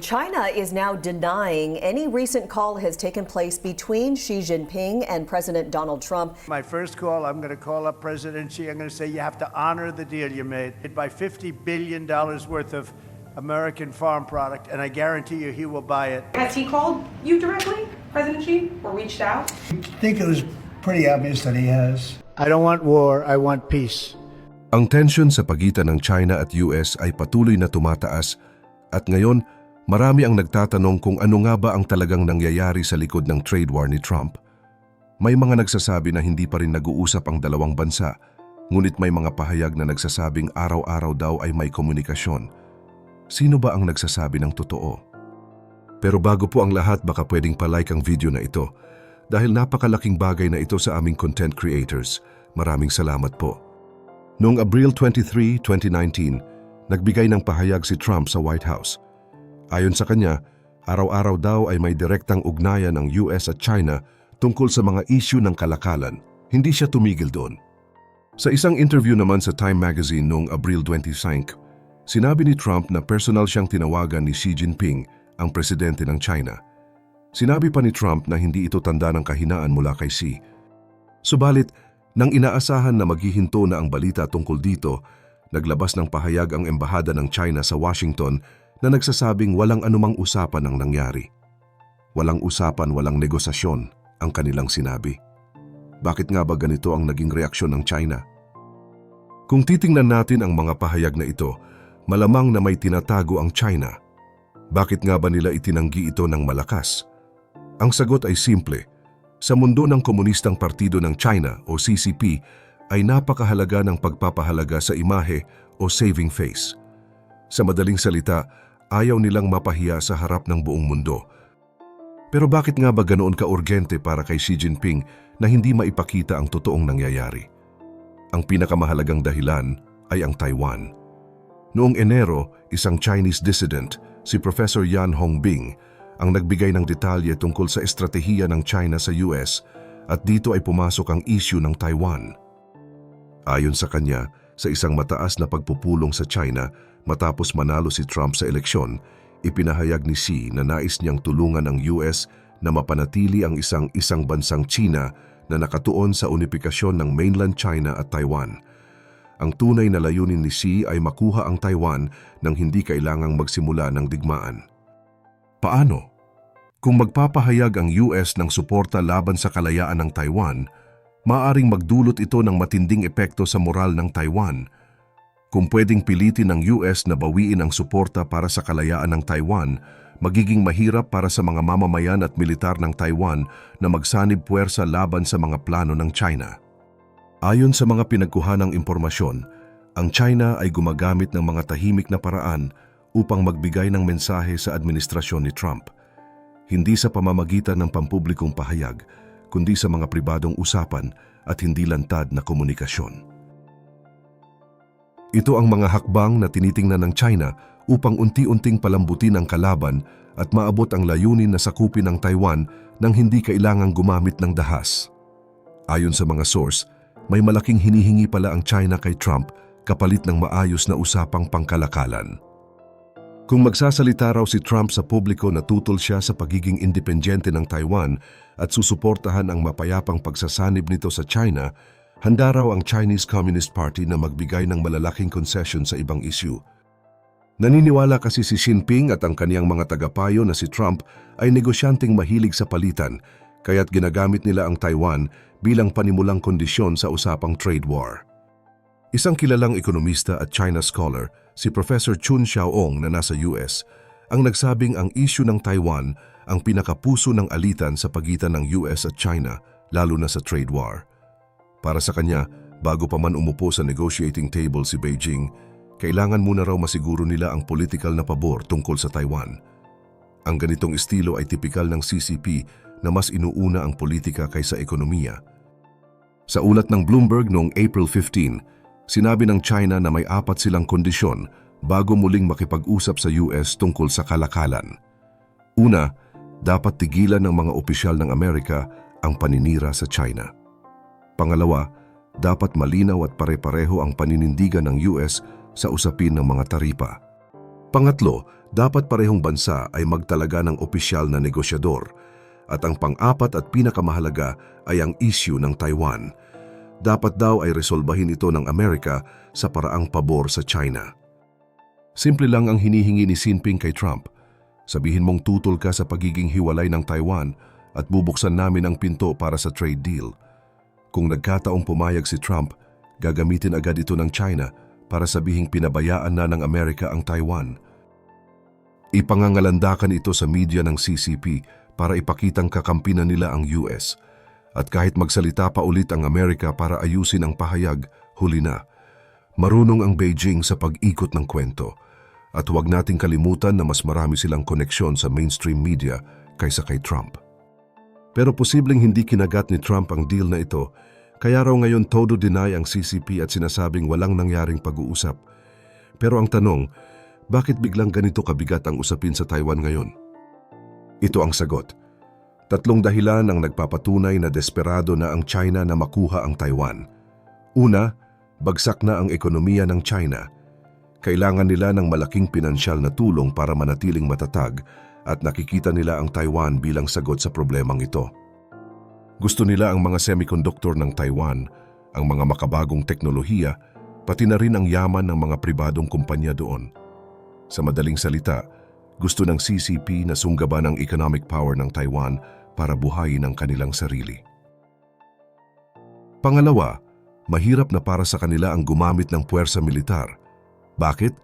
China is now denying any recent call has taken place between Xi Jinping and President Donald Trump. My first call, I'm going to call up President Xi. I'm going to say you have to honor the deal you made by $50 billion worth of American farm product, and I guarantee you he will buy it. Has he called you directly, President Xi, or reached out? I think it was pretty obvious that he has. I don't want war, I want peace. Ang tensyon sa pagitan ng China at US ay patuloy na tumataas at ngayon marami ang nagtatanong kung ano nga ba ang talagang nangyayari sa likod ng trade war ni Trump. May mga nagsasabi na hindi pa rin nag-uusap ang dalawang bansa, ngunit may mga pahayag na nagsasabing araw-araw daw ay may komunikasyon. Sino ba ang nagsasabi ng totoo? Pero bago po ang lahat baka pwedeng palike ang video na ito dahil napakalaking bagay na ito sa aming content creators. Maraming salamat po. Noong Abril 23, 2019, nagbigay ng pahayag si Trump sa White House. Ayon sa kanya, araw-araw daw ay may direktang ugnayan ng US at China tungkol sa mga issue ng kalakalan. Hindi siya tumigil doon. Sa isang interview naman sa Time Magazine noong Abril 25, sinabi ni Trump na personal siyang tinawagan ni Xi Jinping, ang presidente ng China. Sinabi pa ni Trump na hindi ito tanda ng kahinaan mula kay Xi. Subalit, nang inaasahan na maghihinto na ang balita tungkol dito, naglabas ng pahayag ang embahada ng China sa Washington na nagsasabing walang anumang usapan ang nangyari. Walang usapan, walang negosasyon, ang kanilang sinabi. Bakit nga ba ganito ang naging reaksyon ng China? Kung titingnan natin ang mga pahayag na ito, malamang na may tinatago ang China. Bakit nga ba nila itinanggi ito ng malakas? Ang sagot ay simple. Sa mundo ng Komunistang Partido ng China o CCP ay napakahalaga ng pagpapahalaga sa imahe o saving face. Sa madaling salita, ayaw nilang mapahiya sa harap ng buong mundo. Pero bakit nga ba ganoon ka-urgente para kay Xi Jinping na hindi maipakita ang totoong nangyayari? Ang pinakamahalagang dahilan ay ang Taiwan. Noong Enero, isang Chinese dissident, si Professor Yan Hongbing, ang nagbigay ng detalye tungkol sa estratehiya ng China sa US at dito ay pumasok ang issue ng Taiwan. Ayon sa kanya, sa isang mataas na pagpupulong sa China matapos manalo si Trump sa eleksyon, ipinahayag ni Xi na nais niyang tulungan ang US na mapanatili ang isang isang bansang China na nakatuon sa unifikasyon ng mainland China at Taiwan. Ang tunay na layunin ni Xi ay makuha ang Taiwan nang hindi kailangang magsimula ng digmaan. Paano? Kung magpapahayag ang US ng suporta laban sa kalayaan ng Taiwan, maaring magdulot ito ng matinding epekto sa moral ng Taiwan. Kung pwedeng pilitin ng US na bawiin ang suporta para sa kalayaan ng Taiwan, magiging mahirap para sa mga mamamayan at militar ng Taiwan na magsanib puwersa laban sa mga plano ng China. Ayon sa mga pinagkuhanang impormasyon, ang China ay gumagamit ng mga tahimik na paraan upang magbigay ng mensahe sa administrasyon ni Trump. Hindi sa pamamagitan ng pampublikong pahayag, kundi sa mga pribadong usapan at hindi lantad na komunikasyon. Ito ang mga hakbang na tinitingnan ng China upang unti-unting palambutin ang kalaban at maabot ang layunin na sakupin ng Taiwan nang hindi kailangang gumamit ng dahas. Ayon sa mga source, may malaking hinihingi pala ang China kay Trump kapalit ng maayos na usapang pangkalakalan. Kung magsasalita raw si Trump sa publiko na tutol siya sa pagiging independyente ng Taiwan at susuportahan ang mapayapang pagsasanib nito sa China, handa raw ang Chinese Communist Party na magbigay ng malalaking concession sa ibang issue. Naniniwala kasi si Jinping at ang kaniyang mga tagapayo na si Trump ay negosyanteng mahilig sa palitan kaya't ginagamit nila ang Taiwan bilang panimulang kondisyon sa usapang trade war. Isang kilalang ekonomista at China scholar, si Professor Chun Xiaoong na nasa US, ang nagsabing ang issue ng Taiwan ang pinakapuso ng alitan sa pagitan ng US at China, lalo na sa trade war. Para sa kanya, bago pa man umupo sa negotiating table si Beijing, kailangan muna raw masiguro nila ang political na pabor tungkol sa Taiwan. Ang ganitong estilo ay tipikal ng CCP na mas inuuna ang politika kaysa ekonomiya. Sa ulat ng Bloomberg noong April 15, Sinabi ng China na may apat silang kondisyon bago muling makipag-usap sa US tungkol sa kalakalan. Una, dapat tigilan ng mga opisyal ng Amerika ang paninira sa China. Pangalawa, dapat malinaw at pare-pareho ang paninindigan ng US sa usapin ng mga taripa. Pangatlo, dapat parehong bansa ay magtalaga ng opisyal na negosyador at ang pang-apat at pinakamahalaga ay ang issue ng Taiwan. Dapat daw ay resolbahin ito ng Amerika sa paraang pabor sa China. Simple lang ang hinihingi ni Xi Jinping kay Trump. Sabihin mong tutol ka sa pagiging hiwalay ng Taiwan at bubuksan namin ang pinto para sa trade deal. Kung nagkataong pumayag si Trump, gagamitin agad ito ng China para sabihing pinabayaan na ng Amerika ang Taiwan. Ipangangalandakan ito sa media ng CCP para ipakitang kakampinan nila ang US. At kahit magsalita pa ulit ang Amerika para ayusin ang pahayag, huli na. Marunong ang Beijing sa pag-ikot ng kwento. At huwag nating kalimutan na mas marami silang koneksyon sa mainstream media kaysa kay Trump. Pero posibleng hindi kinagat ni Trump ang deal na ito, kaya raw ngayon todo deny ang CCP at sinasabing walang nangyaring pag-uusap. Pero ang tanong, bakit biglang ganito kabigat ang usapin sa Taiwan ngayon? Ito ang sagot. Tatlong dahilan ang nagpapatunay na desperado na ang China na makuha ang Taiwan. Una, bagsak na ang ekonomiya ng China. Kailangan nila ng malaking pinansyal na tulong para manatiling matatag at nakikita nila ang Taiwan bilang sagot sa problemang ito. Gusto nila ang mga semiconductor ng Taiwan, ang mga makabagong teknolohiya, pati na rin ang yaman ng mga pribadong kumpanya doon. Sa madaling salita, gusto ng CCP na sunggaban ang economic power ng Taiwan para buhayin ang kanilang sarili. Pangalawa, mahirap na para sa kanila ang gumamit ng puwersa militar. Bakit?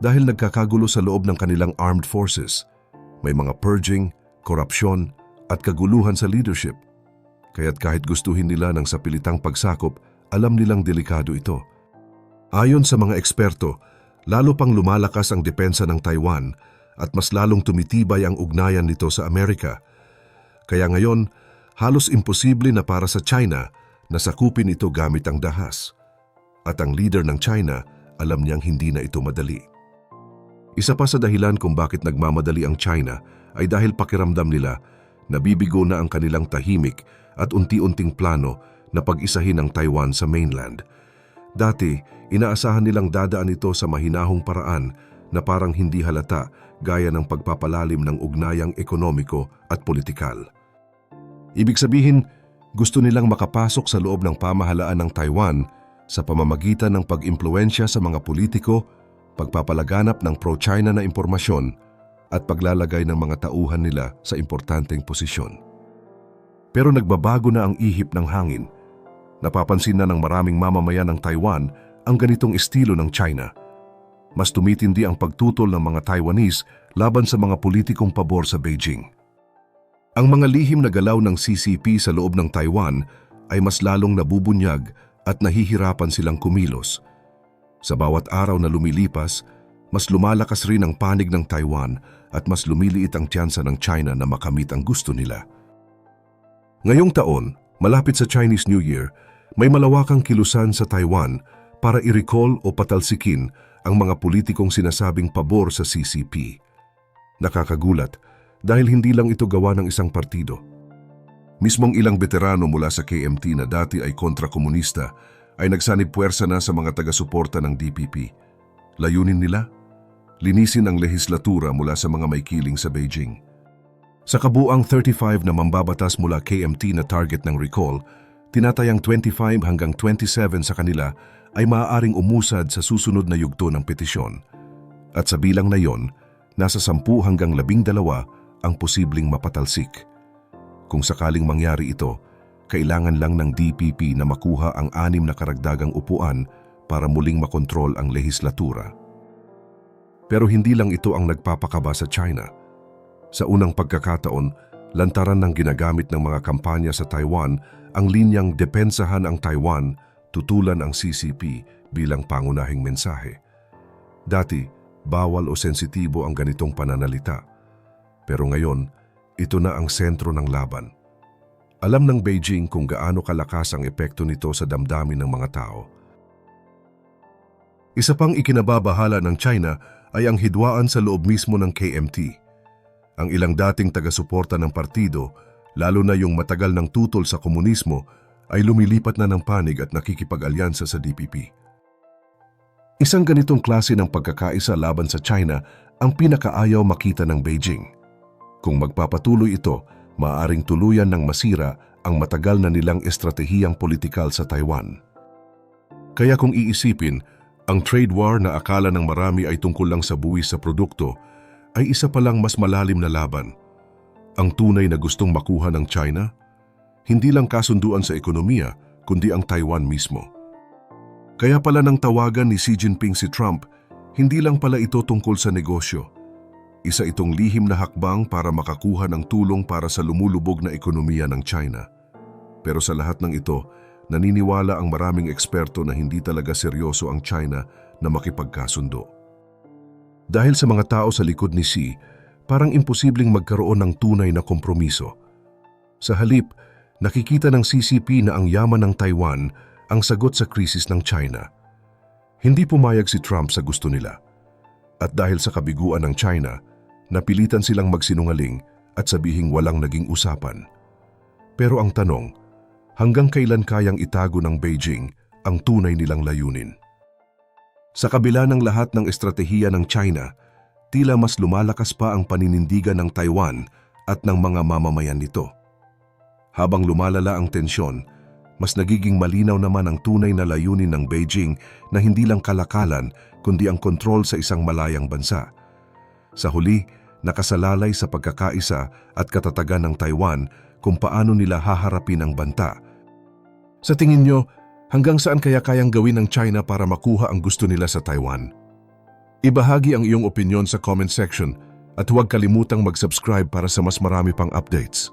Dahil nagkakagulo sa loob ng kanilang armed forces. May mga purging, korupsyon, at kaguluhan sa leadership. Kaya't kahit gustuhin nila ng sapilitang pagsakop, alam nilang delikado ito. Ayon sa mga eksperto, lalo pang lumalakas ang depensa ng Taiwan at mas lalong tumitibay ang ugnayan nito sa Amerika. Kaya ngayon, halos imposible na para sa China na sakupin ito gamit ang dahas. At ang leader ng China, alam niyang hindi na ito madali. Isa pa sa dahilan kung bakit nagmamadali ang China ay dahil pakiramdam nila nabibigo na ang kanilang tahimik at unti-unting plano na pag-isahin ang Taiwan sa mainland. Dati, inaasahan nilang dadaan ito sa mahinahong paraan na parang hindi halata gaya ng pagpapalalim ng ugnayang ekonomiko at politikal. Ibig sabihin, gusto nilang makapasok sa loob ng pamahalaan ng Taiwan sa pamamagitan ng pag-impluensya sa mga politiko, pagpapalaganap ng pro-China na impormasyon at paglalagay ng mga tauhan nila sa importanteng posisyon. Pero nagbabago na ang ihip ng hangin. Napapansin na ng maraming mamamayan ng Taiwan ang ganitong estilo ng China. Mas tumitindi ang pagtutol ng mga Taiwanese laban sa mga politikong pabor sa Beijing. Ang mga lihim na galaw ng CCP sa loob ng Taiwan ay mas lalong nabubunyag at nahihirapan silang kumilos. Sa bawat araw na lumilipas, mas lumalakas rin ang panig ng Taiwan at mas lumiliit ang tiyansa ng China na makamit ang gusto nila. Ngayong taon, malapit sa Chinese New Year, may malawakang kilusan sa Taiwan para i-recall o patalsikin ang mga politikong sinasabing pabor sa CCP. Nakakagulat dahil hindi lang ito gawa ng isang partido. Mismong ilang veterano mula sa KMT na dati ay kontra-komunista ay nagsanib puwersa na sa mga taga-suporta ng DPP. Layunin nila? Linisin ang lehislatura mula sa mga may kiling sa Beijing. Sa kabuang 35 na mambabatas mula KMT na target ng recall, tinatayang 25 hanggang 27 sa kanila ay maaaring umusad sa susunod na yugto ng petisyon. At sa bilang na yon, nasa 10 hanggang 12 ang posibleng mapatalsik. Kung sakaling mangyari ito, kailangan lang ng DPP na makuha ang anim na karagdagang upuan para muling makontrol ang lehislatura. Pero hindi lang ito ang nagpapakaba sa China. Sa unang pagkakataon, lantaran ng ginagamit ng mga kampanya sa Taiwan ang linyang depensahan ang Taiwan, tutulan ang CCP bilang pangunahing mensahe. Dati, bawal o sensitibo ang ganitong pananalita. Pero ngayon, ito na ang sentro ng laban. Alam ng Beijing kung gaano kalakas ang epekto nito sa damdamin ng mga tao. Isa pang ikinababahala ng China ay ang hidwaan sa loob mismo ng KMT. Ang ilang dating taga-suporta ng partido, lalo na yung matagal ng tutol sa komunismo, ay lumilipat na ng panig at nakikipag-alyansa sa DPP. Isang ganitong klase ng pagkakaisa laban sa China ang pinakaayaw makita ng Beijing. Kung magpapatuloy ito, maaaring tuluyan ng masira ang matagal na nilang estratehiyang politikal sa Taiwan. Kaya kung iisipin, ang trade war na akala ng marami ay tungkol lang sa buwis sa produkto ay isa palang mas malalim na laban. Ang tunay na gustong makuha ng China, hindi lang kasunduan sa ekonomiya, kundi ang Taiwan mismo. Kaya pala nang tawagan ni Xi Jinping si Trump, hindi lang pala ito tungkol sa negosyo. Isa itong lihim na hakbang para makakuha ng tulong para sa lumulubog na ekonomiya ng China. Pero sa lahat ng ito, naniniwala ang maraming eksperto na hindi talaga seryoso ang China na makipagkasundo. Dahil sa mga tao sa likod ni Xi, parang imposibleng magkaroon ng tunay na kompromiso. Sa halip, nakikita ng CCP na ang yaman ng Taiwan ang sagot sa krisis ng China. Hindi pumayag si Trump sa gusto nila. At dahil sa kabiguan ng China, napilitan silang magsinungaling at sabihing walang naging usapan. Pero ang tanong, hanggang kailan kayang itago ng Beijing ang tunay nilang layunin? Sa kabila ng lahat ng estratehiya ng China, tila mas lumalakas pa ang paninindigan ng Taiwan at ng mga mamamayan nito. Habang lumalala ang tensyon, mas nagiging malinaw naman ang tunay na layunin ng Beijing na hindi lang kalakalan kundi ang kontrol sa isang malayang bansa. Sa huli, nakasalalay sa pagkakaisa at katatagan ng Taiwan kung paano nila haharapin ang banta. Sa tingin nyo, hanggang saan kaya kayang gawin ng China para makuha ang gusto nila sa Taiwan? Ibahagi ang iyong opinion sa comment section at huwag kalimutang mag-subscribe para sa mas marami pang updates.